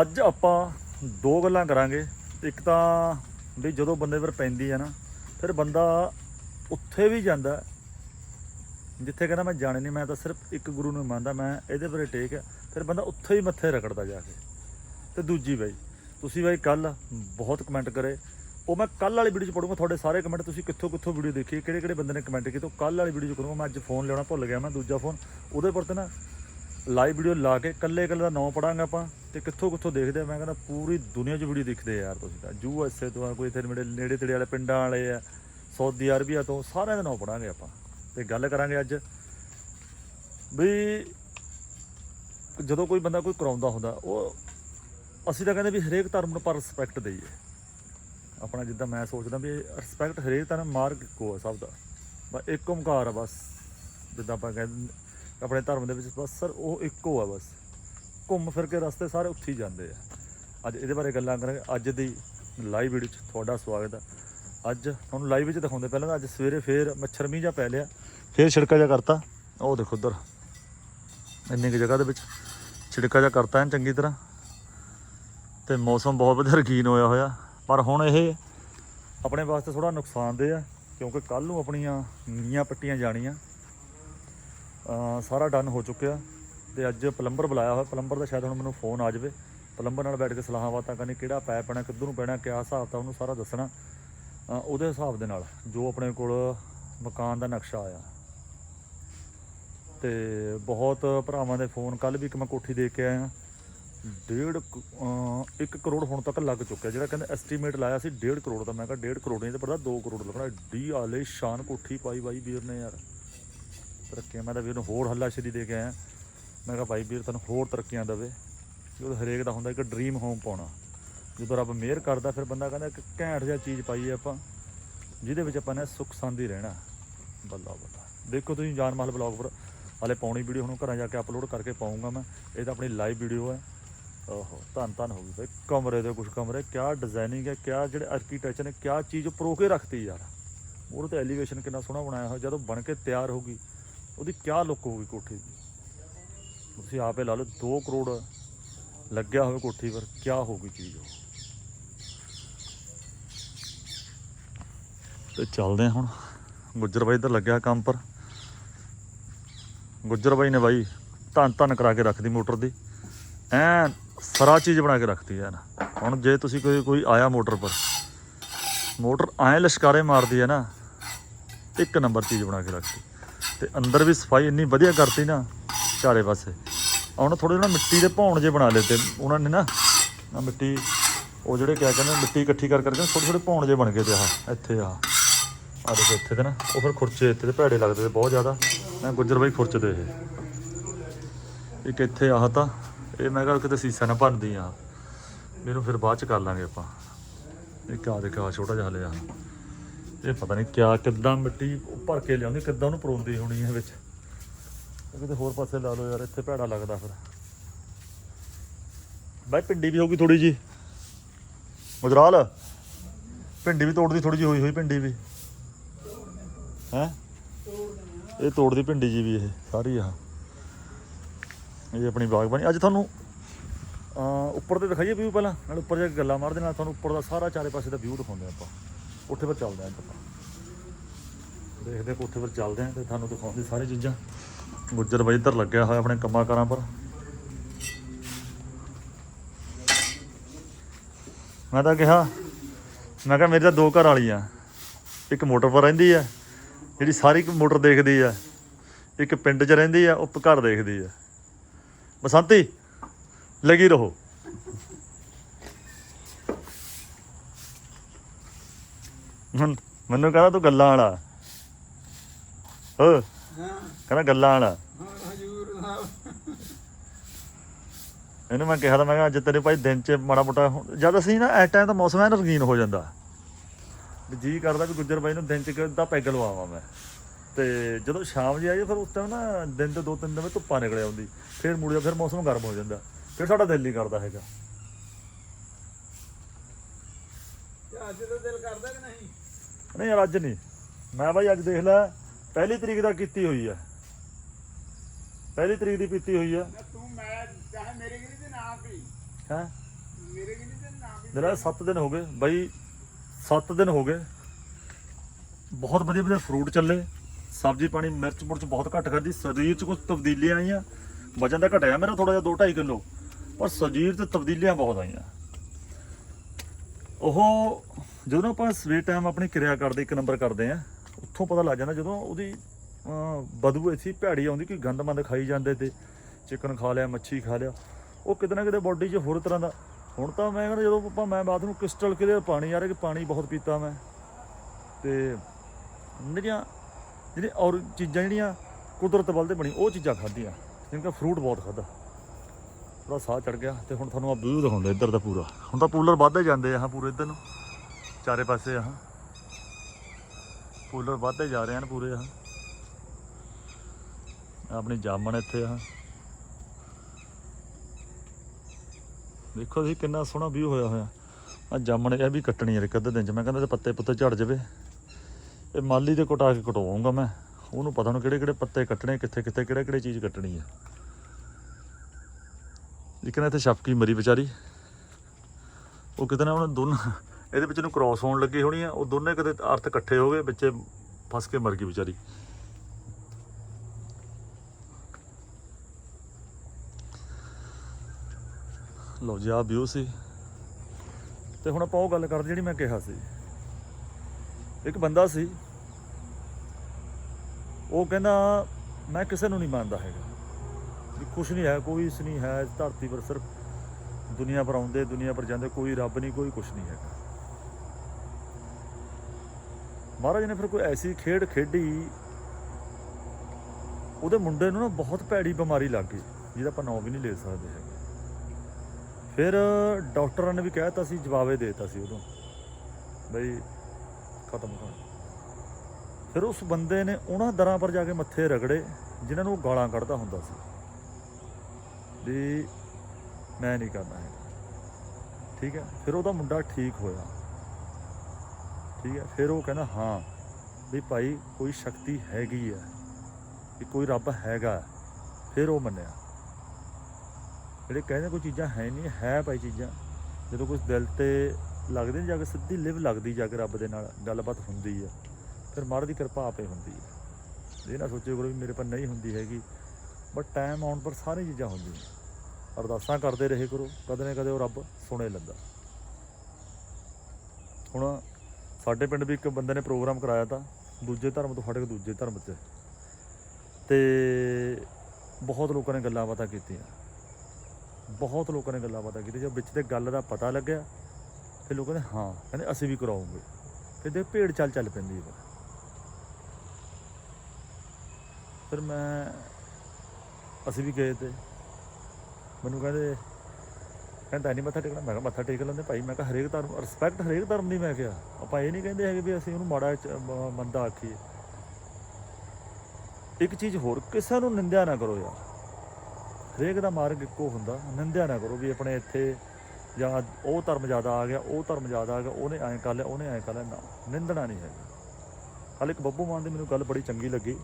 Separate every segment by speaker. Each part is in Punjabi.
Speaker 1: ਅੱਜ ਆਪਾਂ ਦੋ ਗੱਲਾਂ ਕਰਾਂਗੇ। ਇੱਕ ਤਾਂ ਵੀ ਜਦੋਂ ਬੰਦੇ ਪਰ ਪੈਂਦੀ ਹੈ ਨਾ, ਫਿਰ ਬੰਦਾ ਉੱਥੇ ਵੀ ਜਾਂਦਾ। ਜਿੱਥੇ ਕਹਿੰਦਾ ਮੈਂ ਜਾਣੇ ਨਹੀਂ ਮੈਂ ਤਾਂ ਸਿਰਫ ਇੱਕ ਗੁਰੂ ਨੂੰ ਮੰਨਦਾ, ਮੈਂ ਇਹਦੇ ਬਾਰੇ ਟੇਕ ਹੈ ਫਿਰ ਬੰਦਾ ਉੱਥੇ ਹੀ ਮੱਥੇ ਰਗੜਦਾ ਜਾ ਕੇ। ਤੇ ਦੂਜੀ ਬਾਈ, ਤੁਸੀਂ ਬਾਈ ਕੱਲ ਬਹੁਤ ਕਮੈਂਟ ਕਰੇ। ਉਹ ਮੈਂ ਕੱਲ ਵਾਲੀ ਵੀਡੀਓ ਚ ਪੜੂੰਗਾ, ਤੁਹਾਡੇ ਸਾਰੇ ਕਮੈਂਟ ਤੁਸੀਂ ਕਿੱਥੋਂ ਕਿੱਥੋਂ ਵੀਡੀਓ ਦੇਖੀ, ਕਿਹੜੇ ਕਿਹੜੇ ਬੰਦੇ ਨੇ ਕਮੈਂਟ ਕੀਤੇ, ਉਹ ਕੱਲ ਵਾਲੀ ਵੀਡੀਓ ਚ ਕਰੂੰਗਾ। ਮੈਂ ਅੱਜ ਫੋਨ ਲਿਆਉਣਾ ਭੁੱਲ ਗਿਆ ਮੈਂ, ਦੂਜਾ ਫੋਨ ਉਹਦੇ ਪਰ ਤੇ ਨਾ ਲਾਈਵ ਵੀਡੀਓ ਲਾ ਕੇ ਕੱਲੇ ਕੱਲੇ ਦਾ ਨਾਮ ਪੜਾਂਗਾ ਆਪਾਂ। ਤੇ ਕਿੱਥੋਂ ਕਿੱਥੋਂ ਦੇਖਦੇ ਆ? ਮੈਂ ਕਹਿੰਦਾ ਪੂਰੀ ਦੁਨੀਆ 'ਚ ਵੀਡੀਓ ਦੇਖਦੇ ਯਾਰ ਤੁਸੀਂ ਤਾਂ। ਯੂ ਐਸ ਏ ਤੋਂ ਆ, ਕੋਈ ਇੱਥੇ ਮੇਰੇ ਨੇੜੇ ਤੇੜੇ ਵਾਲੇ ਪਿੰਡਾਂ ਵਾਲੇ ਆ ਸਾਊਦੀ ਅਰਬੀਆ ਤੋਂ ਸਾਰਿਆਂ ਦੇ ਨਾਮ ਪੜਾਂਗੇ ਆਪਾਂ। ਤੇ ਗੱਲ ਕਰਾਂਗੇ ਅੱਜ ਵੀ ਜਦੋਂ ਕੋਈ ਬੰਦਾ ਕੋਈ ਕਰਾਉਂਦਾ ਹੁੰਦਾ ਉਹ ਅਸੀਂ ਤਾਂ ਕਹਿੰਦੇ ਵੀ ਹਰੇਕ ਧਰਮ ਨੂੰ ਪਰ ਰਿਸਪੈਕਟ ਦਈਏ। ਆਪਣਾ ਜਿੱਦਾਂ ਮੈਂ ਸੋਚਦਾ ਵੀ ਰਿਸਪੈਕਟ ਹਰੇਕ ਧਰਮ ਮਾਰਗ ਇੱਕੋ ਆ ਸਭ ਦਾ। ਬਸ ਇੱਕ ਓਮਕਾਰ ਆ ਬਸ। ਜਿੱਦਾਂ ਆਪਾਂ ਕਹਿੰਦੇ ਆਪਣੇ ਧਰਮ ਦੇ ਵਿੱਚ ਬਸ ਸਰ ਉਹ ਇੱਕੋ ਆ ਬਸ। ਘੁੰਮ ਫਿਰ ਕੇ ਰਸਤੇ ਸਾਰੇ ਉੱਥੇ ਹੀ ਜਾਂਦੇ ਆ। ਅੱਜ ਇਹਦੇ ਬਾਰੇ ਗੱਲਾਂ ਕਰਾਂਗੇ। ਅੱਜ ਦੀ ਲਾਈਵ ਵੀਡੀਓ 'ਚ ਤੁਹਾਡਾ ਸਵਾਗਤ ਹੈ ਅੱਜ ਤੁਹਾਨੂੰ ਲਾਈਵ ਵਿੱਚ ਦਿਖਾਉਂਦੇ ਪਹਿਲਾਂ ਤਾਂ ਅੱਜ ਸਵੇਰੇ ਫੇਰ ਮੱਛਰ ਮੀਂਹ ਜਾ ਪੈ ਲਿਆ। ਫੇਰ ਛਿੜਕਾ ਜਿਹਾ ਕਰਤਾ। ਉਹ ਦੇਖੋ ਉਧਰ। ਇੰਨੀ ਕੁ ਜਗ੍ਹਾ ਦੇ ਵਿੱਚ ਛਿੜਕਾ ਜਿਹਾ ਕਰਤਾ ਐਨ ਚੰਗੀ ਤਰ੍ਹਾਂ। ਤੇ ਮੌਸਮ ਬਹੁਤ ਵਧੀਆ ਰਕੀਨ ਹੋਇਆ ਹੋਇਆ। ਪਰ ਹੁਣ ਇਹ ਆਪਣੇ ਵਾਸਤੇ ਥੋੜਾ ਨੁਕਸਾਨਦੇਹ ਆ, ਕਿਉਂਕਿ ਕੱਲ ਨੂੰ ਆਪਣੀਆਂ ਨੀਆਂ ਪੱਟੀਆਂ ਜਾਣੀਆਂ। ਸਾਰਾ ਡਨ ਹੋ ਚੁੱਕਿਆ। ਤੇ ਅੱਜ ਪਲੰਬਰ ਬੁਲਾਇਆ ਹੋਇਆ, ਪਲੰਬਰ ਦਾ ਸ਼ਾਇਦ ਹੁਣ ਮੈਨੂੰ ਫੋਨ ਆ ਜਾਵੇ। ਪਲੰਬਰ ਨਾਲ ਬੈਠ ਕੇ ਸਲਾਹਾਂ ਬਾਤਾਂ ਕਰਨੀ ਕਿਹੜਾ ਪੈਪ ਪੈਣਾ, ਕਿੱਧਰ ਨੂੰ ਪੈਣਾ, ਕਿਆ ਹਿਸਾਬ ਤਾਂ ਉਹਨੂੰ ਸਾਰਾ ਦੱਸਣਾ। ਉਹਦੇ ਹਿਸਾਬ ਦੇ ਨਾਲ ਜੋ ਆਪਣੇ ਕੋਲ ਮਕਾਨ ਦਾ ਨਕਸ਼ਾ ਆਇਆ। ਤੇ ਬਹੁਤ ਭਰਾਵਾਂ ਦੇ ਫੋਨ ਕੱਲ ਵੀ ਇੱਕ ਮੈਂ ਕੋਠੀ ਦੇ ਕੇ ਆਇਆ। ਡੇਢ 1 ਕਰੋੜ ਹੁਣ ਤੱਕ ਲੱਗ ਚੁੱਕਿਆ। ਜਿਹੜਾ ਕਹਿੰਦੇ ਐਸਟੀਮੇਟ ਲਾਇਆ ਸੀ 1.5 ਕਰੋੜ ਦਾ, ਮੈਂ ਕਿਹਾ 1.5 ਕਰੋੜ ਨਹੀਂ ਤੇ ਪਤਾ 2 ਕਰੋੜ ਲੱਗਣਾ। ਡੀ ਆਲੇ ਸ਼ਾਨ ਕੋਠੀ ਪਾਈ ਬਾਈ ਵੀਰ ਨੇ ਯਾਰ। ਰੱਖਿਆ ਮੈਂ ਤਾਂ ਵੀਰ ਨੂੰ ਹੋਰ ਹੱਲਾਸ਼ੇਰੀ ਦੇ ਕੇ ਆਇਆ। ਮੈਂ ਕਿਹਾ ਭਾਈ ਵੀਰ ਤੈਨੂੰ ਹੋਰ ਤਰੱਕੀਆਂ ਦੇਵੇ। ਕਿ ਉਹ ਹਰੇਕ ਦਾ ਹੁੰਦਾ, ਇੱਕ ਡ੍ਰੀਮ ਹੋਮ ਪਾਉਣਾ। ਜਦੋਂ ਰੱਬ ਮਿਹਰ ਕਰਦਾ, ਫਿਰ ਬੰਦਾ ਕਹਿੰਦਾ ਇੱਕ ਘੈਂਟ ਜਿਹਾ ਚੀਜ਼ ਪਾਈਏ ਆਪਾਂ, ਜਿਹਦੇ ਵਿੱਚ ਆਪਾਂ ਨੇ ਸੁੱਖ ਸੰਦੀ ਰਹਿਣਾ। ਬੱਲਾ ਬੱਲਾ। ਦੇਖੋ ਤੁਸੀਂ ਜਾਨ ਮਾਲ ਬਲੌਗ ਪਰ, ਹਾਲੇ ਪਾਉਣੀ ਵੀਡੀਓ ਹੁਣ ਘਰਾਂ ਜਾ ਕੇ ਅਪਲੋਡ ਕਰਕੇ ਪਾਉਂਗਾ ਮੈਂ। ਇਹ ਤਾਂ ਆਪਣੀ ਲਾਈਵ ਵੀਡੀਓ ਹੈ। ਓਹੋ, ਧੰਨ ਧੰਨ ਹੋ ਗਈ ਬਈ ਕਮਰੇ ਦੇ ਕੁਝ ਕਮਰੇ, ਕਿਆ ਡਿਜ਼ਾਈਨਿੰਗ ਹੈ, ਕਿਆ ਜਿਹੜੇ ਆਰਕੀਟੈਕਚਰ ਨੇ, ਕਿਆ ਚੀਜ਼ ਪਰੋ ਕੇ ਰੱਖਤੀ ਯਾਰ। ਉਹਦੇ ਤੇ ਐਲੀਵੇਸ਼ਨ ਕਿੰਨਾ ਸੋਹਣਾ ਬਣਾਇਆ ਹੋਇਆ, ਜਦੋਂ ਬਣ ਕੇ ਤਿਆਰ ਹੋ ਗਈ, ਉਹਦੀ ਕਿਆ ਲੁੱਕ ਹੋਊਗੀ ਕੋਠੀ ਦੀ? ਤੁਸੀਂ ਆਪੇ ਲਾ ਲਓ 2 ਕਰੋੜ ਲੱਗਿਆ ਹੋਵੇ ਕੋਠੀ ਪਰ, ਕਿਆ ਹੋਊਗੀ ਚੀਜ਼ ਉਹ? ਤੇ ਚੱਲਦੇ ਹਾਂ ਹੁਣ। ਗੁੱਜਰ ਬਾਈ ਇੱਧਰ ਲੱਗਿਆ ਕੰਮ ਪਰ। ਗੁੱਜਰ ਬਾਈ ਨੇ ਬਾਈ ਧੰਨ ਧੰਨ ਕਰਾ ਕੇ ਰੱਖਦੀ ਮੋਟਰ ਦੀ। ਐਨ ਸਰਾ ਚੀਜ਼ ਬਣਾ ਕੇ ਰੱਖਦੀ ਹੈ ਨਾ ਹੁਣ ਜੇ ਤੁਸੀਂ ਕੋਈ ਕੋਈ ਆਇਆ ਮੋਟਰ ਪਰ, ਮੋਟਰ ਐਂ ਲਸ਼ਕਾਰੇ ਮਾਰਦੀ ਹੈ ਨਾ, ਇੱਕ ਨੰਬਰ ਚੀਜ਼ ਬਣਾ ਕੇ ਰੱਖਦੀ ਤੇ ਅੰਦਰ ਵੀ ਸਫ਼ਾਈ ਇੰਨੀ ਵਧੀਆ ਕਰਤੀ ਨਾ ਚਾਰੇ ਪਾਸੇ। ਹੁਣ ਥੋੜੇ ਨਾ ਮਿੱਟੀ ਦੇ ਭੌਣ ਜੇ ਬਣਾ ਲਏ ਤੇ ਉਹਨਾਂ ਨੇ ਨਾ ਨਾ ਮਿੱਟੀ, ਉਹ ਜਿਹੜੇ ਕਿਆ ਕਹਿੰਦੇ ਮਿੱਟੀ ਇਕੱਠੀ ਕਰ ਕਰਕੇ ਛੋਟੇ ਛੋਟੇ ਭੌਣ ਜੇ ਬਣ ਗਏ ਤੇ ਆਹ, ਇੱਥੇ ਆ ਆ ਦੇਖੋ ਇੱਥੇ ਤੇ ਨਾ, ਉਹ ਫਿਰ ਖੁਰਚੇ ਇੱਥੇ ਤੇ ਭੈੜੇ ਲੱਗਦੇ ਤੇ ਬਹੁਤ ਜ਼ਿਆਦਾ। ਮੈਂ ਗੁੱਜਰ ਬਾਈ ਖੁਰਚਦੇ ਇਹ। ਇੱਕ ਇੱਥੇ ਆਹ ਤਾਂ, ਇਹ ਮੈਂ ਕਿਹਾ ਕਿਤੇ ਸੀਸਾ ਨਾ ਭੰਨਦੀ ਆ ਇਹਨੂੰ ਫਿਰ ਬਾਅਦ ਚ ਕਰ ਲਾਂਗੇ ਆਪਾਂ। ਇੱਕ ਆ ਦੇਖੋ ਆਹ ਛੋਟਾ ਜਿਹਾ ਲਿਆ ਇਹ ਪਤਾ ਨਹੀਂ ਕਿਆ, ਕਿੱਦਾਂ ਮਿੱਟੀ ਭਰ ਕੇ ਲਿਆਉਂਦੀ, ਕਿੱਦਾਂ ਉਹਨੂੰ ਪਰੋਂਦੀ ਹੋਣੀ ਹੈ ਵਿੱਚ। ਕਿਤੇ ਹੋਰ ਪਾਸੇ ਲਾ ਲਓ ਯਾਰ, ਇੱਥੇ ਭੈੜਾ ਲੱਗਦਾ ਫਿਰ। ਬਾਈ ਪਿੰਡੀ ਵੀ ਹੋਊਗੀ ਥੋੜੀ ਜੀ ਮੁਜਰਾਲ ਪਿੰਡੀ ਵੀ ਤੋੜਦੀ ਥੋੜੀ ਜੀ ਹੋਈ ਹੋਈ ਪਿੰਡੀ ਵੀ। ਹੈ? ਇਹ ਤੋੜਦੀ ਪਿੰਡੀ ਜੀ ਵੀ ਇਹ, ਸਾਰੀ ਆ। ਇਹ ਆਪਣੀ ਬਾਗਬਾਨੀ ਅੱਜ ਤੁਹਾਨੂੰ ਉੱਪਰ ਤੇ ਦਿਖਾਈਏ ਵਿਊ ਪਹਿਲਾਂ। ਨਾਲ ਉੱਪਰ ਜਾ ਕੇ ਗੱਲਾਂ ਮਾਰਦੇ ਨਾਲ ਤੁਹਾਨੂੰ ਉੱਪਰ ਦਾ ਸਾਰਾ ਚਾਰੇ ਪਾਸੇ ਦਾ ਵਿਊ ਦਿਖਾਉਂਦੇ ਆਪਾਂ। ਉੱਥੇ ਪਰ ਚੱਲਦੇ ਆਂ ਆਪਾਂ। ਦੇਖਦੇ ਹਾਂ ਕੋਠੇ ਪਰ ਚੱਲਦੇ ਆਂ ਤੇ ਤੁਹਾਨੂੰ ਦਿਖਾਉਂਦੇ ਸਾਰੇ ਚੀਜ਼ਾਂ। ਗੁੱਜਰ ਬਾਈ ਇੱਧਰ ਲੱਗਿਆ ਹੋਇਆ ਆਪਣੇ ਕੰਮਾਂ ਕਾਰਾਂ ਪਰ। ਮੈਂ ਤਾਂ ਕਿਹਾ, ਮੈਂ ਕਿਹਾ ਮੇਰੀ ਤਾਂ ਦੋ ਘਰ ਵਾਲੀ ਆ। ਇੱਕ ਮੋਟਰ ਪਰ ਰਹਿੰਦੀ ਆ, ਜਿਹੜੀ ਸਾਰੀ ਮੋਟਰ ਦੇਖਦੀ ਆ। ਇੱਕ ਪਿੰਡ 'ਚ ਰਹਿੰਦੀ ਆ ਉਹ ਘਰ ਦੇਖਦੀ ਆ। ਬਸੰਤੀ, ਲੱਗੀ ਰਹੋ। ਮੈਨੂੰ ਕਹਿੰਦਾ ਤੂੰ ਗੱਲਾਂ ਵਾਲਾ। ਓ
Speaker 2: ਹਾਂ।
Speaker 1: ਕਹਿੰਦਾ ਗੱਲਾਂ ਵਾਲਾ। ਇਹਨੂੰ ਮੈਂ ਕਿਹਾ ਤਾਂ ਮੈਂ ਕਿਹਾ ਅੱਜ ਤੇਰੇ ਭਾਈ ਦਿਨ 'ਚ ਮਾੜਾ ਮੋਟਾ ਜਦ ਅਸੀਂ ਨਾ ਐ ਟਾਈਮ ਤਾਂ ਮੌਸਮ ਐਨ ਰੰਗੀਨ ਹੋ ਜਾਂਦਾ। ਵੀ ਜੀ ਕਰਦਾ ਵੀ ਗੁੱਜਰ ਬਾਈ ਨੂੰ ਦਿਨ 'ਚ ਕਿੱਦਾਂ ਪੈਗ ਲਵਾਵਾਂ ਮੈਂ। ਤੇ ਜਦੋਂ ਸ਼ਾਮ ਜੀ ਆਈ ਫਿਰ ਉਸ ਟਾਈਮ ਨਾ ਦਿਨ ਦੇ ਦੋ ਤਿੰਨ ਦਿਨ ਵਿੱਚ ਧੁੱਪਾਂ ਨਿਕਲ ਆਉਂਦੀ। ਫਿਰ ਮੁੜਿਆ ਫਿਰ ਮੌਸਮ ਗਰਮ ਹੋ ਜਾਂਦਾ। ਫਿਰ ਸਾਡਾ ਦਿਲ ਨਹੀਂ ਕਰਦਾ ਹੈਗਾ।
Speaker 2: ਅੱਜ ਤਾਂ ਦਿਲ ਕਰਦਾ ਕਿ ਨਹੀਂ?
Speaker 1: ਨਹੀਂ ਯਾਰ ਅੱਜ ਨਹੀਂ। ਮੈਂ ਬਾਈ ਅੱਜ ਦੇਖ ਲੈ ਪਹਿਲੀ ਤਰੀਕ ਦਾ ਕੀਤੀ ਹੋਈ ਆ। ਪਹਿਲੀ ਤਰੀਕ ਦੀ ਪੀਤੀ ਹੋਈ ਆ।
Speaker 2: ਤੂੰ ਮੈਂ ਚਾਹੇ ਮੇਰੇ ਗਿਰੀ ਤੇ ਨਾ ਪੀ
Speaker 1: ਹੈ?
Speaker 2: ਮੇਰੇ ਕਿੰਨੇ ਦਿਨ ਨਾ ਵੀ
Speaker 1: ਮੇਰਾ 7 ਦਿਨ ਹੋ ਗਏ ਬਾਈ 7 ਦਿਨ ਹੋ ਗਏ। ਬਹੁਤ ਵਧੀਆ ਵਧੀਆ ਫਰੂਟ ਚੱਲੇ। ਸਬਜ਼ੀ ਪਾਣੀ ਮਿਰਚ ਮੁਰਚ ਬਹੁਤ ਘੱਟ ਖਾਧੀ। ਸਰੀਰ 'ਚ ਕੁਝ ਤਬਦੀਲੀਆਂ ਆਈਆਂ। ਵਜਨ ਤਾਂ ਘਟਿਆ ਮੇਰਾ ਥੋੜਾ ਜਿਹਾ 2.5 ਕਿਲੋ। ਪਰ ਸਰੀਰ 'ਚ ਤਬਦੀਲੀਆਂ ਬਹੁਤ ਆਈਆਂ। ਉਹ ਜਦੋਂ ਆਪਾਂ ਸਵੇਰ ਟਾਈਮ ਆਪਣੀ ਕਿਰਿਆ ਕਰਦੇ ਇੱਕ ਨੰਬਰ ਕਰਦੇ ਆ ਉੱਥੋਂ ਪਤਾ ਲੱਗ ਜਾਂਦਾ ਜਦੋਂ ਉਹਦੀ ਬਦਬੂ ਇੱਥੇ ਭੈੜੀ ਆਉਂਦੀ ਕਿ ਗੰਦ ਮੰਦ ਖਾਈ ਜਾਂਦੇ ਤੇ ਚਿਕਨ ਖਾ ਲਿਆ ਮੱਛੀ ਖਾ ਲਿਆ। ਉਹ ਕਿਤੇ ਨਾ ਕਿਤੇ ਬਾਡੀ 'ਚ ਹੋਰ ਤਰ੍ਹਾਂ ਦਾ। ਹੁਣ ਤਾਂ ਮੈਂ ਕਹਿੰਦਾ ਜਦੋਂ ਆਪਾਂ ਮੈਂ ਬਾਅਦ ਨੂੰ ਕ੍ਰਿਸਟਲ ਕਲੀਅਰ ਪਾਣੀ ਆ ਰਿਹਾ ਕਿ ਪਾਣੀ ਬਹੁਤ ਪੀਤਾ ਮੈਂ। ਤੇ ਜਿਹੜੀਆਂ ਜਿਹੜੇ ਔਰ ਚੀਜ਼ਾਂ ਜਿਹੜੀਆਂ ਕੁਦਰਤ ਵੱਲ ਤੇ ਬਣੀ ਉਹ ਚੀਜ਼ਾਂ ਖਾਧੀਆਂ। ਜਿਵੇਂ ਫਰੂਟ ਬਹੁਤ ਖਾਧਾ। ਥੋੜਾ ਸਾਹ ਚੜ ਗਿਆ ਤੇ ਹੁਣ ਤੁਹਾਨੂੰ ਆ ਵਿਊ ਦਿਖਾਉਂਦਾ ਇੱਧਰ ਦਾ ਪੂਰਾ। ਹੁਣ ਤਾਂ ਪੂਲਰ ਵੱਧਦੇ ਜਾਂਦੇ ਆ ਪੂਰੇ ਇੱਧਰ ਨੂੰ। ਚਾਰੇ ਪਾਸੇ ਆ ਪੂਲਰ ਵੱਧਦੇ ਜਾ ਰਹੇ ਹਨ ਪੂਰੇ ਆ ਆਪਣੀ ਜਾਮਣ ਇੱਥੇ ਆ ਦੇਖੋ ਤੁਸੀਂ ਕਿੰਨਾ ਸੋਹਣਾ ਵਿਊ ਹੋਇਆ ਹੋਇਆ। ਆ ਜਾਮਣ ਇਹ ਵੀ ਕੱਟਣੀ ਯਾਰ ਇੱਕ ਅੱਧੇ ਦਿਨ ਚ। ਮੈਂ ਕਹਿੰਦਾ ਤੇ ਪੱਤੇ ਪੁੱਤੇ ਝੜ ਜਾਵੇ। ਇਹ ਮਾਲੀ ਦੇ ਕਟਾ ਕੇ ਕਟਵਾਉਂਗਾ ਮੈਂ। ਉਹਨੂੰ ਪਤਾ ਨੂੰ ਕਿਹੜੇ ਕਿਹੜੇ ਪੱਤੇ ਕੱਟਣੇ ਕਿੱਥੇ ਕਿੱਥੇ ਕਿਹੜੇ ਕਿਹੜੇ ਚੀਜ਼ ਕੱਟਣੀ ਹੈ। ਲੇਕਿਨ ਇੱਥੇ ਛਪਕੀ ਮਰੀ ਵਿਚਾਰੀ। ਉਹ ਕਿਤੇ ਨਾ ਉਹਨੇ ਦੋਨ ਇਹਦੇ ਵਿੱਚ ਨੂੰ ਕ੍ਰਾਸ ਹੋਣ ਲੱਗੀ ਹੋਣੀ ਆ। ਉਹ ਦੋਨੇ ਕਿਤੇ ਅਰਥ ਇਕੱਠੇ ਹੋ ਗਏ, ਵਿੱਚੇ ਫਸ ਕੇ ਮਰ ਗਈ ਵਿਚਾਰੀ। ਲਓ ਜੀ ਆ ਵਿਊ ਸੀ। ਤੇ ਹੁਣ ਆਪਾਂ ਉਹ ਗੱਲ ਕਰਦੇ ਜਿਹੜੀ ਮੈਂ ਕਿਹਾ ਸੀ। ਇੱਕ ਬੰਦਾ ਸੀ, ਉਹ ਕਹਿੰਦਾ, ਮੈਂ ਕਿਸੇ ਨੂੰ ਨਹੀਂ ਮੰਨਦਾ ਹੈਗਾ। ਵੀ ਕੁਛ ਨਹੀਂ ਹੈ, ਕੋਈ ਇਸ ਨਹੀਂ ਹੈ ਧਰਤੀ ਪਰ ਸਿਰਫ ਦੁਨੀਆ ਪਰ ਆਉਂਦੇ, ਦੁਨੀਆ ਪਰ ਜਾਂਦੇ, ਕੋਈ ਰੱਬ ਨਹੀਂ, ਕੋਈ ਕੁਛ ਨਹੀਂ ਹੈਗਾ। ਮਹਾਰਾਜ ਨੇ ਫਿਰ ਕੋਈ ਐਸੀ ਖੇਡ ਖੇਡੀ, ਉਹਦੇ ਮੁੰਡੇ ਨੂੰ ਨਾ ਬਹੁਤ ਭੈੜੀ ਬਿਮਾਰੀ ਲੱਗ ਗਈ, ਜਿਹਦਾ ਆਪਾਂ ਨਾਂ ਵੀ ਨਹੀਂ ਲੈ ਸਕਦੇ ਹੈਗੇ। ਫਿਰ ਡਾਕਟਰਾਂ ਨੇ ਵੀ ਕਹਿਤਾ ਸੀ, ਜਵਾਬੇ ਦੇਤਾ ਸੀ ਉਦੋਂ। ਬਈ, ਖਤਮ ਕਰ। ਫਿਰ ਉਸ ਬੰਦੇ ਨੇ ਉਹਨਾਂ ਦਰਾਂ ਪਰ ਜਾ ਕੇ ਮੱਥੇ ਰਗੜੇ, ਜਿਨ੍ਹਾਂ ਨੂੰ ਉਹ ਗਾਲਾਂ ਕੱਢਦਾ ਹੁੰਦਾ ਸੀ। ਵੀ ਮੈਂ ਨਹੀਂ ਕਰਨਾ ਹੈ ਠੀਕ ਹੈ? ਫਿਰ ਉਹਦਾ ਮੁੰਡਾ ਠੀਕ ਹੋਇਆ। ਠੀਕ ਹੈ? ਫਿਰ ਉਹ ਕਹਿੰਦਾ, ਹਾਂ, ਵੀ ਭਾਈ, ਕੋਈ ਸ਼ਕਤੀ ਹੈਗੀ ਹੈ। ਵੀ ਕੋਈ ਰੱਬ ਹੈਗਾ ਫਿਰ ਉਹ ਮੰਨਿਆ। ਜਿਹੜੇ ਕਹਿੰਦੇ ਕੋਈ ਚੀਜ਼ਾਂ ਹੈ ਨਹੀਂ, ਹੈ ਭਾਈ ਚੀਜ਼ਾਂ। ਜਦੋਂ ਕੁਝ ਦਿਲ ਤੇ ਲੱਗਦੇ ਨੇ ਜਾ ਕੇ ਸਿੱਧੀ ਲਿਵ ਲੱਗਦੀ ਜਾ ਕੇ ਰੱਬ ਦੇ ਨਾਲ, ਗੱਲਬਾਤ ਹੁੰਦੀ ਆ। ਫਿਰ ਮਹਾਰਾਜ ਦੀ ਕਿਰਪਾ ਆਪੇ ਹੁੰਦੀ ਹੈ ਇਹ ਨਾ ਸੋਚਿਓ ਕਰੋ ਵੀ ਮੇਰੇ ਪਰ ਨਹੀਂ ਹੁੰਦੀ ਹੈਗੀ। ਬਟ ਟਾਈਮ ਆਉਣ ਪਰ ਸਾਰੀ ਚੀਜ਼ਾਂ ਹੁੰਦੀਆਂ। ਅਰਦਾਸਾਂ ਕਰਦੇ ਰਹੇ ਕਰੋ, ਕਦੇ ਨਾ ਕਦੇ ਉਹ ਰੱਬ ਸੁਣੇ ਲੈਂਦਾ। ਹੁਣ ਸਾਡੇ ਪਿੰਡ ਵੀ ਇੱਕ ਬੰਦੇ ਨੇ ਪ੍ਰੋਗਰਾਮ ਕਰਾਇਆ ਤਾਂ, ਦੂਜੇ ਧਰਮ ਤੋਂ ਹਟ ਕੇ ਦੂਜੇ ਧਰਮ 'ਚ। ਤੇ ਬਹੁਤ ਲੋਕਾਂ ਨੇ ਗੱਲਾਂ ਬਾਤਾਂ ਕੀਤੀਆਂ। ਬਹੁਤ ਲੋਕਾਂ ਨੇ ਗੱਲਾਂ ਬਾਤਾਂ ਕੀਤੀਆਂ ਜਦ ਵਿੱਚ ਤੇ ਗੱਲ ਦਾ ਪਤਾ ਲੱਗਿਆ ਫਿਰ ਲੋਕ ਕਹਿੰਦੇ, ਹਾਂ, ਕਹਿੰਦੇ, ਅਸੀਂ ਵੀ ਕਰਾਉਂਗੇ। ਫਿਰ ਦੇ ਭੇੜ ਚੱਲ ਚੱਲ ਪੈਂਦੀ ਹੈ। ਫਿਰ ਮੈਂ, ਅਸੀਂ ਵੀ ਗਏ ਤੇ ਮੈਨੂੰ ਕਹਿੰਦੇ, ਕਹਿੰਦਾ ਨਹੀਂ ਮੱਥਾ ਟੇਕਣਾ? ਮੈਂ ਕਿਹਾ, ਮੱਥਾ ਟੇਕ ਲੈਂਦੇ ਭਾਈ। ਮੈਂ ਕਿਹਾ, ਹਰੇਕ ਧਰਮ ਰਿਸਪੈਕਟ ਹਰੇਕ ਧਰਮ ਦੀ, ਮੈਂ ਕਿਹਾ। ਆਪਾਂ ਇਹ ਨਹੀਂ ਕਹਿੰਦੇ ਹੈਗੇ ਵੀ ਅਸੀਂ ਉਹਨੂੰ ਮਾੜਾ ਮੰਦਾ ਆਖੀਏ। ਇੱਕ ਚੀਜ਼ ਹੋਰ, ਕਿਸੇ ਨੂੰ ਨਿੰਦਿਆ ਨਾ ਕਰੋ ਯਾਰ। ਹਰੇਕ ਦਾ ਮਾਰਗ ਇੱਕੋ ਹੁੰਦਾ, ਨਿੰਦਿਆ ਨਾ ਕਰੋ ਵੀ ਆਪਣੇ ਇੱਥੇ ਜਾਂ ਉਹ ਧਰਮ ਜ਼ਿਆਦਾ ਆ ਗਿਆ, ਉਹ ਧਰਮ ਜ਼ਿਆਦਾ ਆ ਗਿਆ, ਉਹਨੇ ਐਂ ਕਰ ਲਿਆ, ਉਹਨੇ ਐਂ ਕਰ ਲਿਆ, ਨਾ, ਨਿੰਦਣਾ ਨਹੀਂ ਹੈਗਾ। ਹਾਲੇ ਇੱਕ ਬੱਬੂ ਮਾਨ ਦੀ ਮੈਨੂੰ ਗੱਲ ਬੜੀ ਚੰਗੀ ਲੱਗੀ।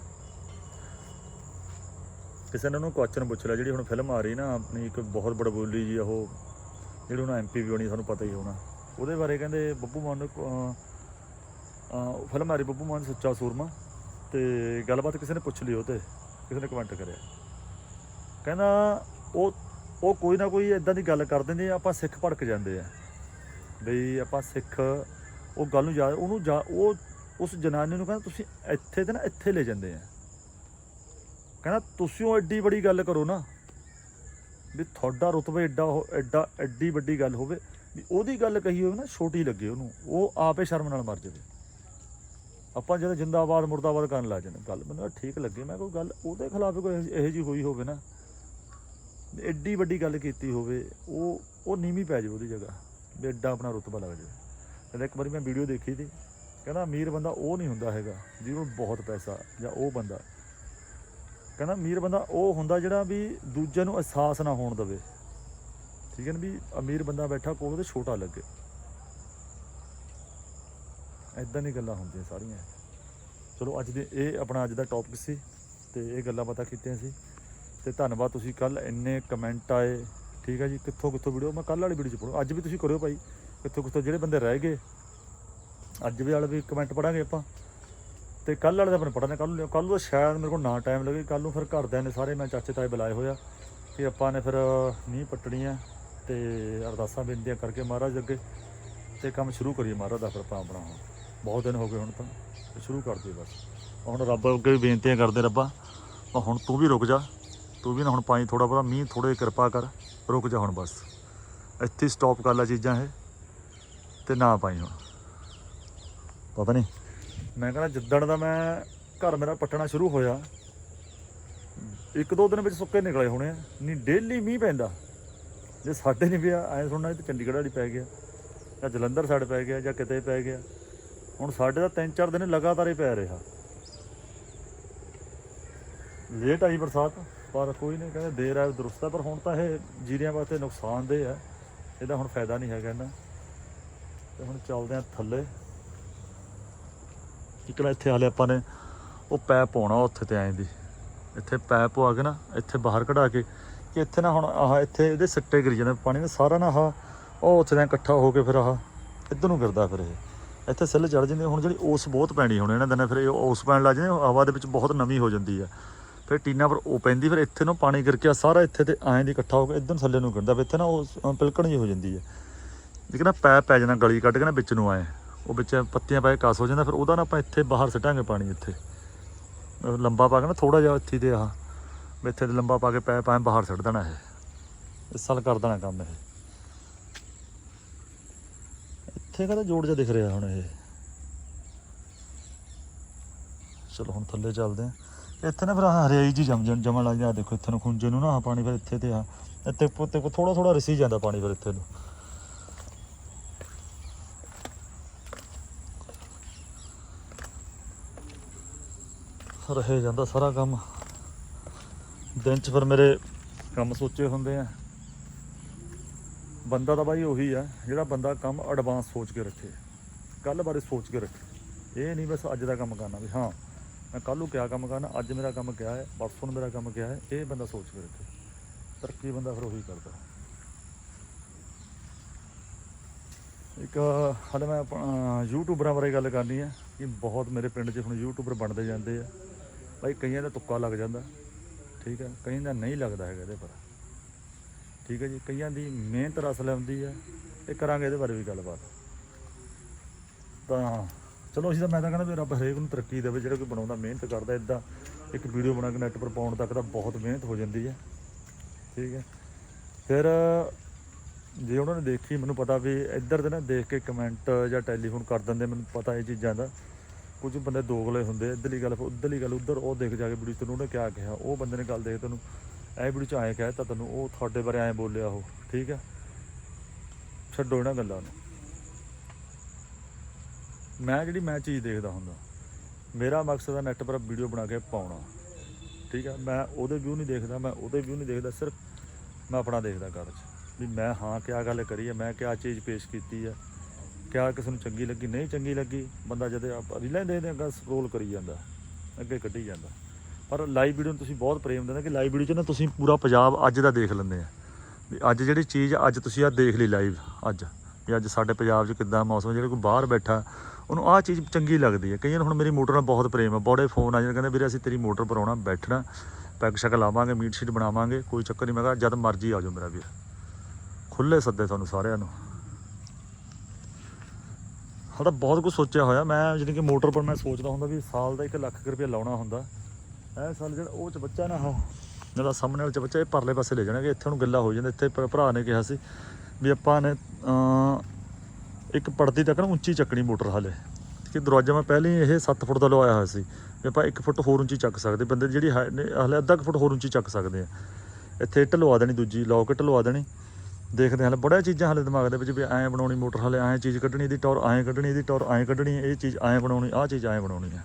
Speaker 1: ਕਿਸੇ ਨੇ ਉਹਨੂੰ ਕੁਐਸਚਨ ਪੁੱਛ ਲਿਆ, ਜਿਹੜੀ ਹੁਣ ਫਿਲਮ ਆ ਰਹੀ ਨਾ, ਆਪਣੀ ਇੱਕ ਬਹੁਤ ਬੜ ਬੋਲੀ ਜੀ, ਉਹ ਜਿਹੜੀ ਉਹਨਾਂ ਐਮਪੀ ਵੀ ਹੋਣੀ, ਤੁਹਾਨੂੰ ਪਤਾ ਹੀ ਹੋਣਾ। ਉਹਦੇ ਬਾਰੇ ਕਹਿੰਦੇ ਬੱਬੂ ਮਾਨ ਨੂੰ ਫਿਲਮ ਆ ਰਹੀ, ਬੱਬੂ ਮਾਨ ਸੱਚਾ ਸੂਰਮਾ, ਤੇ ਗੱਲਬਾਤ ਕਿਸੇ ਨੇ ਪੁੱਛ ਲਈ ਉਹ ਤੇ ਕਿਸੇ ਨੇ ਕਮੈਂਟ ਕਰਿਆ। ਕਹਿੰਦਾ ਉਹ ਉਹ ਕੋਈ ਨਾ ਕੋਈ ਇਦਾਂ ਦੀ ਗੱਲ ਕਰ ਦਿੰਦੇ ਆ, ਆਪਾਂ ਸਿੱਖ ਭੜਕ ਜਾਂਦੇ ਆ। ਬਈ ਆਪਾਂ ਸਿੱਖ, ਉਹ ਗੱਲ ਨੂੰ ਯਾਦ, ਉਹਨੂੰ ਜਾ ਉਹ ਉਸ ਜਨਾਨੀ ਨੂੰ ਕਹਿੰਦਾ ਤੁਸੀਂ ਇੱਥੇ ਤੇ ਨਾ ਇੱਥੇ ਲੈ ਜਾਂਦੇ ਆ। ਕਹਿੰਦਾ ਤੁਸੀਂ ਉਹ ਐਡੀ ਬੜੀ ਗੱਲ ਕਰੋ ਨਾ ਵੀ ਤੁਹਾਡਾ ਰੁਤਬਾ ਐਡਾ ਉਹ ਐਡਾ ਐਡੀ ਵੱਡੀ ਗੱਲ ਹੋਵੇ, ਵੀ ਉਹਦੀ ਗੱਲ ਕਹੀ ਹੋਵੇ ਨਾ, ਛੋਟੀ ਲੱਗੇ ਉਹਨੂੰ, ਉਹ ਆਪੇ ਸ਼ਰਮ ਨਾਲ ਮਰ ਜਾਵੇ। ਆਪਾਂ ਜਦੋਂ ਜਿੰਦਾਬਾਦ, ਮੁਰਦਾਬਾਦ ਕਰਨ ਲੱਗ ਜਾਂਦੇ ਗੱਲ ਮੈਨੂੰ ਇਹ ਠੀਕ ਲੱਗੇ, ਮੈਂ ਕੋਈ ਗੱਲ, ਉਹਦੇ ਖਿਲਾਫ ਕੋਈ ਇਹੋ- ਇਹੋ ਜੀ ਹੋਈ ਹੋਵੇ ਨਾ। ਐਡੀ ਵੱਡੀ ਗੱਲ ਕੀਤੀ ਹੋਵੇ, ਉਹ ਉਹ ਨੀਵੀਂ ਪੈ ਜਾਵੇ ਉਹਦੀ ਜਗ੍ਹਾ, ਵੀ ਐਡਾ ਆਪਣਾ ਰੁਤਬਾ ਲੱਗ ਜਾਵੇ। ਕਹਿੰਦਾ ਇੱਕ ਵਾਰੀ ਮੈਂ ਵੀਡੀਓ ਦੇਖੀ ਸੀ, ਕਹਿੰਦਾ ਅਮੀਰ ਬੰਦਾ ਉਹ ਨਹੀਂ ਹੁੰਦਾ ਹੈਗਾ, ਜਿਹਨੂੰ ਬਹੁਤ ਪੈਸਾ ਜਾਂ ਉਹ ਬੰਦਾ। ਕਹਿੰਦਾ ਅਮੀਰ ਬੰਦਾ ਉਹ ਹੁੰਦਾ ਜਿਹੜਾ ਵੀ ਦੂਜਿਆਂ ਨੂੰ ਅਹਿਸਾਸ ਨਾ ਹੋਣ ਦੇਵੇ। ਠੀਕ ਹੈ ਨਾ ਵੀ ਅਮੀਰ ਬੰਦਾ ਬੈਠਾ ਕੋਲ ਉਹਦੇ ਛੋਟਾ ਲੱਗੇ। ਐਦਾਂ ਦੀ ਗੱਲਾਂ ਹੁੰਦੀਆਂ ਸਾਰੀਆਂ। ਚਲੋ ਅੱਜ ਦੇ, ਇਹ ਆਪਣਾ ਅੱਜ ਦਾ ਟੌਪਿਕ ਸੀ, ਤੇ ਇਹ ਗੱਲਾਂ ਬਾਤਾਂ ਕੀਤੀਆਂ ਸੀ। ਤੇ ਧੰਨਵਾਦ ਤੁਸੀਂ ਕੱਲ ਇੰਨੇ ਕਮੈਂਟ ਆਏ। ਠੀਕ ਹੈ ਜੀ, ਕਿੱਥੋਂ ਕਿੱਥੋਂ ਵੀਡੀਓ ਮੈਂ ਕੱਲ ਵਾਲੀ ਵੀਡੀਓ ਚ ਪੜੋ ਅੱਜ ਵੀ ਤੁਸੀਂ ਕਰਿਓ ਭਾਈ। ਕਿੱਥੋਂ ਕਿੱਥੋਂ ਜਿਹੜੇ ਬੰਦੇ ਰਹਿ ਗਏ, ਅੱਜ ਵੀ ਵਾਲੇ ਵੀ ਕਮੈਂਟ ਪੜਾਂਗੇ ਆਪਾਂ। ਤੇ ਕੱਲ ਵਾਲੇ ਦਾ ਆਪਣੇ ਪੜਾਂਗੇ ਕੱਲ ਨੂੰ ਕੱਲ ਨੂੰ ਸ਼ਾਇਦ ਮੇਰੇ ਕੋਲ ਨਾ ਟਾਈਮ ਲੱਗੇ। ਕੱਲ ਨੂੰ ਫਿਰ ਘਰਦਿਆਂ ਨੇ ਸਾਰੇ ਮੈਂ ਚਾਚੇ ਤਾਏ ਬੁਲਾਏ ਹੋਇਆ ਕਿ ਆਪਾਂ ਨੇ ਫਿਰ ਨੀਂਹ ਪੱਟਣੀ ਆ ਤੇ ਅਰਦਾਸਾਂ ਬੇਨਤੀਆਂ ਕਰਕੇ ਮਹਾਰਾਜ ਅੱਗੇ ਤੇ ਕੰਮ ਸ਼ੁਰੂ ਕਰੀਏ। ਮਹਾਰਾਜ ਦਾ ਫਿਰ ਆਪਾਂ ਆਪਣਾ ਹੁਣ ਬਹੁਤ ਦਿਨ ਹੋ ਗਏ ਹੁਣ ਤਾਂ ਸ਼ੁਰੂ ਕਰ ਦਈਏ ਬਸ। ਹੁਣ ਰੱਬ ਅੱਗੇ ਵੀ ਬੇਨਤੀਆਂ ਕਰਦੇ ਰੱਬਾ। ਹੁਣ ਤੂੰ ਵੀ ਰੁਕ ਜਾ। ਤੂੰ ਵੀ ਨਾ ਹੁਣ ਪਾਈ ਥੋੜਾ ਬਹੁਤਾ ਮੀਂਹ ਥੋੜੇ ਕਿਰਪਾ ਕਰ, ਰੁਕ ਜਾ ਹੁਣ ਬਸ। ਇੱਥੇ ਸਟਾਪ ਕਰ ਲੈ ਚੀਜ਼ਾਂ ਇਹ, ਤੇ ਨਾ ਪਾਈ ਹੁਣ। ਪਤਾ ਨਹੀਂ ਮੈਂ ਕਹਿੰਦਾ ਜਿੱਦਣ ਦਾ ਮੈਂ ਘਰ ਮੇਰਾ ਪੱਟਣਾ ਸ਼ੁਰੂ ਹੋਇਆ ਇੱਕ ਦੋ ਦਿਨ ਵਿੱਚ ਸੁੱਕੇ ਨਿਕਲੇ ਹੋਣੇ ਆ। ਨਹੀਂ ਡੇਲੀ ਮੀਂਹ ਪੈਂਦਾ। ਜੇ ਸਾਡੇ ਨਹੀਂ ਪਿਆ, ਐ ਸੁਣਨਾ ਤੇ ਚੰਡੀਗੜ੍ਹ ਵਾਲੀ ਪੈ ਗਿਆ, ਜਾਂ ਜਲੰਧਰ ਸਾਈਡ ਪੈ ਗਿਆ, ਜਾਂ ਕਿਤੇ ਪੈ ਗਿਆ। ਹੁਣ ਸਾਡੇ ਦਾ ਤਿੰਨ ਚਾਰ ਦਿਨ ਲਗਾਤਾਰ ਹੀ ਪੈ ਰਿਹਾ। ਲੇਟ ਆਈ ਬਰਸਾਤ। ਪਰ ਕੋਈ ਨਹੀਂ ਕਹਿੰਦੇ ਦੇਰ ਆਏ ਦਰੁਸਤ ਹੈ ਪਰ ਹੁਣ ਤਾਂ ਇਹ ਜੀਰੀਆਂ ਵਾਸਤੇ ਨੁਕਸਾਨਦੇਹ ਹੈ ਇਹਦਾ ਹੁਣ ਫਾਇਦਾ ਨਹੀਂ ਹੈਗਾ ਇਹਨਾਂ। ਤੇ ਹੁਣ ਚੱਲਦੇ ਆ ਥੱਲੇ। ਇੱਕ ਇੱਥੇ ਹਾਲੇ ਆਪਾਂ ਨੇ ਉਹ ਪੈਪ ਪਾਉਣਾ ਉੱਥੇ ਤੇ ਐਂ ਦੀ। ਇੱਥੇ ਪੈਪ ਪਵਾ ਕੇ ਨਾ ਇੱਥੇ ਬਾਹਰ ਕਢਾ ਕੇ ਕਿ ਇੱਥੇ ਨਾ ਹੁਣ ਆਹ ਇੱਥੇ ਇਹਦੇ ਸਿੱਟੇ ਗਿਰ ਜਾਂਦੇ ਪਾਣੀ ਦਾ, ਸਾਰਾ ਨਾ ਆਹ ਉਹ ਉੱਥੇ ਦਾ ਇਕੱਠਾ ਹੋ ਕੇ ਫਿਰ ਆਹ ਇੱਧਰ ਨੂੰ ਗਿਰਦਾ ਫਿਰ ਇਹ। ਇੱਥੇ ਸਿੱਲ ਚੜ ਜਾਂਦੀ ਹੁਣ ਜਿਹੜੀ ਓਸ ਬਹੁਤ ਪੈਣੀ ਹੁਣ ਇਹਨਾਂ ਦਿਨਾਂ ਫਿਰ ਇਹ ਓਸ ਪੈਣ ਲੱਗ ਜਾਂਦੀ ਹਵਾ ਦੇ ਵਿੱਚ ਬਹੁਤ ਨਮੀ ਹੋ ਜਾਂਦੀ ਹੈ ਫਿਰ ਟੀਨਾ ਪਰ ਉਹ ਪੈਂਦੀ, ਫਿਰ ਇੱਥੇ ਨੂੰ ਪਾਣੀ ਗਿਰ ਕੇ ਆਹ ਸਾਰਾ ਇੱਥੇ ਤੇ ਐਂ ਦੀ ਇਕੱਠਾ ਹੋ ਕੇ ਇੱਧਰ ਥੱਲੇ ਨੂੰ ਗਿਰਦਾ, ਫਿਰ ਇੱਥੇ ਨਾ ਉਹ ਪਿਲਕਣ ਜਿਹੀ ਹੋ ਜਾਂਦੀ ਹੈ। ਲੇਕਿਨ ਨਾ ਪੈਪ ਪੈ ਜਾਂਦਾ, ਗਲੀ ਕੱਢ ਕੇ ਨਾ ਵਿੱਚ ਨੂੰ ਆਏ। ਉਹ ਵਿੱਚ ਪੱਤੀਆਂ ਪੈ ਕੇ ਕਸ ਹੋ ਜਾਂਦਾ, ਫਿਰ ਉਹਦਾ ਨਾ ਆਪਾਂ ਇੱਥੇ ਬਾਹਰ ਸਿੱਟਾਂਗੇ ਪਾਣੀ ਇੱਥੇ। ਲੰਬਾ ਪਾ ਕੇ ਨਾ ਥੋੜਾ ਜਿਹਾ ਇੱਥੇ ਦੇ ਆਹ, ਵੀ ਇੱਥੇ ਦੇ ਲੰਬਾ ਪਾ ਕੇ ਪੈਪ ਐਂ ਬਾਹਰ ਸਿੱਟ ਦੇਣਾ ਇਹ। ਇਸ ਸਾਲ ਕਰ ਦੇਣਾ ਕੰਮ ਇਹ। ਇੱਥੇ ਕਦਾ ਜੋੜ ਜਿਹਾ ਦਿਖ ਰਿਹਾ ਹੁਣ ਇਹ। ਚਲੋ ਹੁਣ ਥੱਲੇ ਚੱਲਦੇ ਆ। ਇੱਥੇ ਨਾ ਫਿਰ ਆਹ ਹਰਿਆਈ ਜੀ ਜੰਮ ਜਣ, ਜਮਣ ਲੱਗ ਜਾਂਦਾ ਦੇਖੋ ਇੱਥੇ ਨੂੰ ਖੁੰਝੇ ਨੂੰ ਨਾ, ਆਹ ਪਾਣੀ ਫਿਰ ਇੱਥੇ ਤੇ ਆ। ਇੱਥੇ ਪੁੱਤੇ ਥੋੜਾ ਥੋੜਾ ਰਸੀ ਜਾਂਦਾ ਪਾਣੀ ਫਿਰ ਇੱਥੇ ਨੂੰ। ਰਹੇ ਜਾਂਦਾ ਸਾਰਾ ਕੰਮ। ਦਿਨ ਚ ਫਿਰ ਮੇਰੇ ਕੰਮ ਸੋਚੇ ਹੁੰਦੇ ਆ। ਬੰਦਾ ਤਾਂ ਬਾਈ ਉਹੀ ਆ, ਜਿਹੜਾ ਬੰਦਾ ਕੰਮ ਐਡਵਾਂਸ ਸੋਚ ਕੇ ਰੱਖੇ। ਕੱਲ ਬਾਰੇ ਸੋਚ ਕੇ ਰੱਖੇ। ਇਹ ਨਹੀਂ ਬਸ ਅੱਜ ਦਾ ਕੰਮ ਕਰਨਾ ਵੀ, ਹਾਂ। ਮੈਂ ਕੱਲ ਨੂੰ ਕਿਆ ਕੰਮ ਕਰਨਾ, ਅੱਜ ਮੇਰਾ ਕੰਮ ਕਿਆ ਹੈ, ਪਰਸੋਂ ਨੂੰ ਮੇਰਾ ਕੰਮ ਕਿਆ ਹੈ, ਇਹ ਬੰਦਾ ਸੋਚ ਕੇ ਰੱਖੇ ਤਰੱਕੀ ਬੰਦਾ ਫਿਰ ਉਹੀ ਕਰਦਾ ਇੱਕ, ਹਾਲੇ ਮੈਂ ਆਪਣਾ ਯੂਟਿਊਬਰਾਂ ਬਾਰੇ ਗੱਲ ਕਰਨੀ ਹੈ, ਕਿ ਬਹੁਤ ਮੇਰੇ ਪਿੰਡ 'ਚ ਹੁਣ ਯੂਟਿਊਬਰ ਬਣਦੇ ਜਾਂਦੇ ਆ। ਭਾਈ ਕਈਆਂ ਦਾ ਤੁੱਕਾ ਲੱਗ ਜਾਂਦਾ, ਠੀਕ ਹੈ, ਕਈਆਂ ਦਾ ਨਹੀਂ ਲੱਗਦਾ ਹੈਗਾ ਇਹਦੇ ਪਰ। ਠੀਕ ਹੈ ਜੀ, ਕਈਆਂ ਦੀ ਮਿਹਨਤ ਰਸ ਲੈਂਦੀ ਹੈ ਇਹ ਕਰਾਂਗੇ ਇਹਦੇ ਬਾਰੇ ਵੀ ਗੱਲਬਾਤ। ਤਾਂ ਚਲੋ ਅਸੀਂ ਤਾਂ ਮੈਂ ਤਾਂ ਕਹਿੰਦਾ ਵੀ ਰੱਬ ਹਰੇਕ ਨੂੰ ਤਰੱਕੀ ਦੇਵੇ, ਜਿਹੜਾ ਕੋਈ ਬਣਾਉਂਦਾ, ਮਿਹਨਤ ਕਰਦਾ ਇਦਾਂ ਇੱਕ ਵੀਡੀਓ ਬਣਾ ਕੇ ਨੈਟ ਪਰ ਪਾਉਣ ਤੱਕ ਤਾਂ ਬਹੁਤ ਮਿਹਨਤ ਹੋ ਜਾਂਦੀ ਹੈ। ਠੀਕ ਹੈ। ਫਿਰ ਜੇ ਉਹਨਾਂ ਨੇ ਦੇਖੀ, ਮੈਨੂੰ ਪਤਾ ਵੀ ਇੱਧਰ ਦੇ ਨਾ ਦੇਖ ਕੇ ਕਮੈਂਟ ਜਾਂ ਟੈਲੀਫੋਨ ਕਰ ਦਿੰਦੇ, ਮੈਨੂੰ ਪਤਾ ਇਹ ਚੀਜ਼ਾਂ ਦਾ। ਕੁਝ ਬੰਦੇ ਦੋਗਲੇ ਹੁੰਦੇ, ਇੱਧਰਲੀ ਗੱਲ, ਉੱਧਰਲੀ ਗੱਲ, ਉੱਧਰ ਉਹ ਦੇਖ ਜਾ ਕੇ ਵੀਡੀਓ ਤੈਨੂੰ ਉਹਨੇ ਕਿਆ ਕਿਹਾ, ਉਹ ਬੰਦੇ ਨੇ ਗੱਲ ਦੇਖ ਤੈਨੂੰ ਇਹ ਵੀਡੀਓ ਚ ਆਏ ਕਹਿ ਤਾਂ ਤੈਨੂੰ, ਉਹ ਤੁਹਾਡੇ ਬਾਰੇ ਐਂ ਬੋਲਿਆ ਉਹ। ਠੀਕ ਹੈ। ਛੱਡੋ ਇਹਨਾਂ ਗੱਲਾਂ ਨੂੰ। ਮੈਂ ਜਿਹੜੀ ਮੈਂ ਚੀਜ਼ ਦੇਖਦਾ ਹੁੰਦਾ, ਮੇਰਾ ਮਕਸਦ ਹੈ ਨੈਟ ਪਰ ਵੀਡੀਓ ਬਣਾ ਕੇ ਪਾਉਣਾ। ਠੀਕ ਹੈ, ਮੈਂ ਉਹਦੇ ਵਿਊ ਨਹੀਂ ਦੇਖਦਾ, ਮੈਂ ਉਹਦੇ ਵਿਊ ਨਹੀਂ ਦੇਖਦਾ, ਸਿਰਫ ਮੈਂ ਆਪਣਾ ਦੇਖਦਾ ਗੱਲ 'ਚ। ਵੀ ਮੈਂ ਹਾਂ ਕਿਆ ਗੱਲ ਕਰੀ ਹੈ, ਮੈਂ ਕਿਆ ਚੀਜ਼ ਪੇਸ਼ ਕੀਤੀ ਹੈ, ਕਿਆ ਕਿਸੇ ਨੂੰ ਚੰਗੀ ਲੱਗੀ, ਨਹੀਂ ਚੰਗੀ ਲੱਗੀ, ਬੰਦਾ ਜਦ ਆਪਾਂ ਰੀਲਾਂ ਦੇਖਦੇ ਅੱਗਾ ਸਕਰੋਲ ਕਰੀ ਜਾਂਦਾ, ਅੱਗੇ ਕੱਢੀ ਜਾਂਦਾ। ਪਰ ਲਾਈਵ ਵੀਡੀਓ ਨੂੰ ਤੁਸੀਂ ਬਹੁਤ ਪ੍ਰੇਮ ਦਿੰਦੇ, ਕਿ ਲਾਈਵ ਵੀਡੀਓ 'ਚ ਨਾ ਤੁਸੀਂ ਪੂਰਾ ਪੰਜਾਬ ਅੱਜ ਦਾ ਦੇਖ ਲੈਂਦੇ ਆ। ਵੀ ਅੱਜ ਜਿਹੜੀ ਚੀਜ਼, ਅੱਜ ਤੁਸੀਂ ਆ ਦੇਖ ਲਈ ਲਾਈਵ ਅੱਜ। ਵੀ ਅੱਜ ਸਾਡੇ ਪੰਜਾਬ 'ਚ ਕਿੱਦਾਂ ਮੌਸਮ ਜਿਹੜਾ ਕੋਈ ਬਾਹਰ ਬੈਠਾ ਉਹਨੂੰ ਆਹ ਚੀਜ਼ ਚੰਗੀ ਲੱਗਦੀ ਹੈ। ਕਈਆਂ ਨੂੰ ਹੁਣ ਮੇਰੀ ਮੋਟਰ ਨਾਲ ਬਹੁਤ ਪ੍ਰੇਮ ਹੈ। ਬੜੇ ਫੋਨ ਆ ਜਾਂਦੇ, ਕਹਿੰਦੇ ਵੀਰੇ ਅਸੀਂ ਤੇਰੀ ਮੋਟਰ ਪਰ ਆਉਣਾ ਬੈਠਣਾ, ਪੈਕ ਸ਼ਕ ਲਾਵਾਂਗੇ ਮੀਟ ਸ਼ੀਟ ਬਣਾਵਾਂਗੇ, ਕੋਈ ਚੱਕਰ ਨਹੀਂ ਮੈਂ ਕਿਹਾ ਜਦ ਮਰਜ਼ੀ ਆ ਜਾਓ ਮੇਰਾ ਵੀਰ। ਖੁੱਲੇ ਸੱਦੇ ਤੁਹਾਨੂੰ ਸਾਰਿਆਂ ਨੂੰ। ਸਾਡਾ ਬਹੁਤ ਕੁਝ ਸੋਚਿਆ ਹੋਇਆ। ਮੈਂ ਜਿਹੜੀ ਕਿ ਮੋਟਰ ਪਰ ਮੈਂ ਸੋਚਦਾ ਹੁੰਦਾ ਵੀ ਸਾਲ ਦਾ 1 ਲੱਖ ਰੁਪਏ ਲਾਉਣਾ ਹੁੰਦਾ। ਇਹ ਸਾਲ ਜਿਹੜਾ ਉਹ ਚ ਬੱਚਾ ਨਾ ਉਹ ਜਿਹੜਾ ਸਾਹਮਣੇ ਵਾਲਾ ਚ ਬੱਚਾ, ਇਹ ਪਰਲੇ ਪਾਸੇ ਲੈ ਜਾਣਗੇ ਇੱਥੇ ਨੂੰ ਗੱਲਾਂ ਹੋ ਜਾਂਦਾ ਇੱਥੇ ਭਰਾ ਨੇ ਕਿਹਾ ਸੀ ਵੀ ਆਪਾਂ ਨੇ ਇੱਕ ਪੜਦੀ ਤੱਕ ਨਾ ਉੱਚੀ ਚੱਕਣੀ ਮੋਟਰ ਹਾਲੇ। ਕਿ ਦਰਵਾਜ਼ਾ ਮੈਂ ਪਹਿਲਾਂ ਹੀ ਇਹ 7 ਫੁੱਟ ਦਾ ਲਵਾਇਆ ਹੋਇਆ ਸੀ। ਵੀ ਆਪਾਂ 1 ਫੁੱਟ ਹੋਰ ਉੱਚੀ ਚੱਕ ਸਕਦੇ। ਬੰਦੇ ਜਿਹੜੀ ਹਾਈਟ ਹਾਲੇ ਅੱਧਾ ਕੁ ਫੁੱਟ ਹੋਰ ਉੱਚੀ ਚੱਕ ਸਕਦੇ ਆ। ਇੱਥੇ ਇੱਟ ਲਵਾ ਦੇਣੀ ਦੂਜੀ ਲੋਕਟ ਲਵਾ ਦੇਣੀ। ਦੇਖਦੇ ਹਾਂ, ਹਲੇ ਚੀਜ਼ਾਂ ਹਲੇ ਦਿਮਾਗ ਦੇ ਵਿੱਚ ਵੀ ਐਂ ਬਣਾਉਣੀ ਮੋਟਰ, ਹਲੇ ਐਂ ਚੀਜ਼ ਕੱਢਣੀ ਇਹਦੀ ਟੌਰ, ਐਂ ਕੱਢਣੀ ਇਹਦੀ ਟੌਰ, ਐਂ ਕੱਢਣੀ, ਇਹ ਚੀਜ਼ ਐਂ ਬਣਾਉਣੀ, ਆਹ ਚੀਜ਼ ਐਂ ਬਣਾਉਣੀ ਹੈ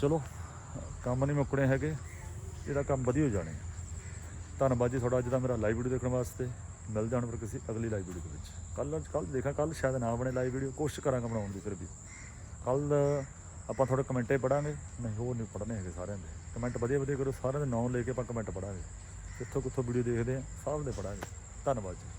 Speaker 1: ਚਲੋ, ਕੰਮ ਨਹੀਂ ਮੁੱਕਣੇ ਹੈਗੇ। ਇਹਦਾ ਕੰਮ ਵਧੀਆ ਹੋ ਜਾਣੇ ਧੰਨਵਾਦ ਜੀ ਤੁਹਾਡਾ ਅੱਜ ਦਾ ਮੇਰਾ ਲਾਈਵ ਵੀਡੀਓ ਦੇਖਣ ਵਾਸਤੇ। ਮਿਲ ਜਾਣ ਫਿਰ ਕਿਸੇ ਅਗਲੀ ਲਾਈਵ ਵੀਡੀਓ ਦੇ ਵਿੱਚ। ਕੱਲ ਕੱਲ ਦੇਖਾਂ ਕੱਲ ਸ਼ਾਇਦ ਨਾ ਬਣੇ ਲਾਈਵ ਵੀਡੀਓ ਕੋਸ਼ਿਸ਼ ਕਰਾਂਗਾ ਬਣਾਉਣ ਦੀ ਫਿਰ ਵੀ। ਕੱਲ ਆਪਾਂ ਥੋੜੇ ਕਮੈਂਟੇ ਪੜਾਂਗੇ ਨਹੀਂ, ਹੋਰ ਨਹੀਂ ਪੜਨੇ ਹੈਗੇ ਸਾਰਿਆਂ ਦੇ। ਕਮੈਂਟ ਵਧੀਆ ਵਧੀਆ ਕਰੋ, ਸਾਰਿਆਂ ਦੇ ਨਾਮ ਲੈ ਕੇ ਆਪਾਂ ਕਮੈਂਟ ਪੜਾਂਗੇ ਕਿੱਥੋਂ ਕਿੱਥੋਂ ਵੀਡੀਓ ਦੇਖਦੇ ਆ ਸਭ ਦੇ ਪੜਾਂਗੇ ਧੰਨਵਾਦ ਜੀ।